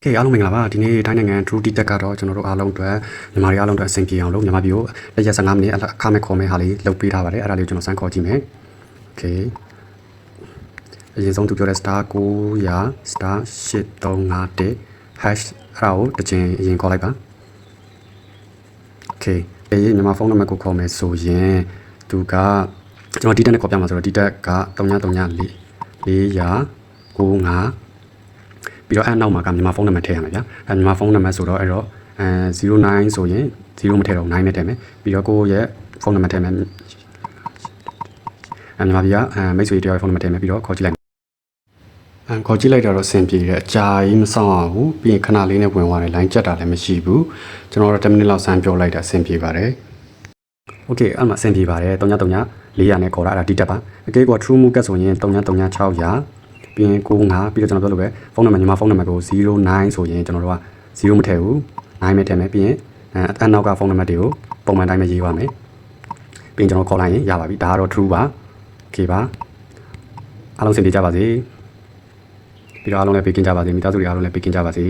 Okay အားလုံးမင်္ဂလာပါဒီနေ့တိုင်းနိုင်ငံ True Tea Tech ကတော့ကျွန်တော်တို့အားလုံးအတွက်မြန်မာတွေအားလုံးအတွက်အဆင်ပြေအောင်လို့မြန်မာပြည်ကိုလက်ရ15မိနစ်အခမဲ့ခေါ်မဲ့ဟာလေးလုပ်ပေးထားပါတယ်အဲ့ဒါလေးကိုကျွန်တော်စမ်းခေါ်ကြည့်မယ် Okay အရင်ဆုံးသူပြောတဲ့ star 900 star 8351 hash အဲ့ဒါကိုတစ်ချိန်အရင်ခေါ်လိုက်ပါ Okay အေးမြန်မာဖုန်းနံပါတ်ကိုခေါ်မယ်ဆိုရင်သူကကျွန်တော် D-Tech နဲ့ခေါ်ပြမှာဆိုတော့ D-Tech က3934 400 95 ပြီးတော့အဲ့နောက်မှာကမြန်မာဖုန်းနံပါတ်ထည့်ရမှာဗျာအဲမြန်မာဖုန်းနံပါတ်ဆိုတော့အဲ့တော့အဲ09ဆိုရင်0မထည့်တော့9နဲ့ထည့်မယ်ပြီးတော့ကိုယ့်ရဲ့ဖုန်းနံပါတ်ထည့်မယ်အဲမြန်မာပြည်ကအဲမိတ်ဆွေတယောက်ရဲ့ဖုန်းနံပါတ်ထည့်မယ်ပြီးတော့ခေါ်ကြည့်လိုက်အဲခေါ်ကြည့်လိုက်တာတော့အဆင်ပြေတယ်အကြာကြီးမဆောင်အောင်ဘူးပြီးရင်ခဏလေးနဲ့ဝင်သွားတယ်လိုင်းကျက်တာလည်းမရှိဘူးကျွန်တော်တို့10မိနစ်လောက်စမ်းပြောလိုက်တာအဆင်ပြေပါတယ်โอเคအဲ့မှာအဆင်ပြေပါတယ်3ည3ည400နဲ့ခေါ်တာအဲ့ဒါဒီတက်ပါအကေက true move ကဆိုရင်3ည3ည600 ပြီးရင်95ပြီးတော့ကျွန်တော်ပြောလို့ပဲဖုန်းနံပါတ်ညီမဖုန်းနံပါတ်ကို09ဆိုရင်ကျွန်တော်တို့က0မထည့်ဘူး9ပဲထည့်မယ်ပြီးရင်အဲအနောက်ကဖုန်းနံပါတ်တွေကိုပုံမှန်တိုင်းပဲရေးပါမယ်ပြီးရင်ကျွန်တော်ခေါ်လိုက်ရင်ရပါပြီဒါကတော့ true ပါ okay ပါအားလုံးစင်ပြေကြပါစေပြီးတော့အားလုံးလည်းပေးကင်းကြပါစေမိသားစုတွေအားလုံးလည်းပေးကင်းကြပါစေ